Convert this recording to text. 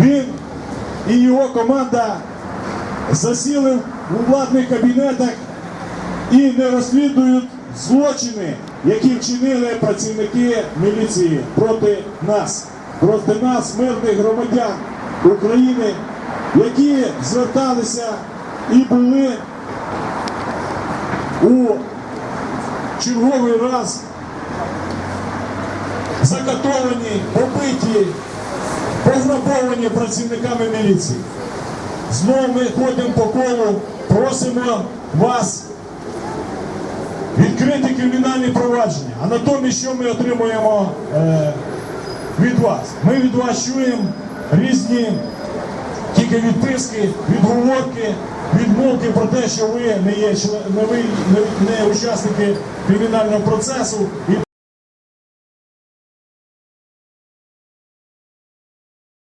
Він і його команда засіли у владних кабінетах і не розслідують злочини, які вчинили працівники міліції проти нас, проти нас, мирних громадян України, які зверталися і були у черговий раз закатовані, побиті, пограбовані працівниками міліції. Знову ми ходимо по колу, просимо вас відкрити кримінальні провадження. А натомість, що ми отримуємо е, від вас? Ми від вас чуємо різні тільки відписки, відговорки, відмовки про те, що ви не є не ви не, не учасники кримінального процесу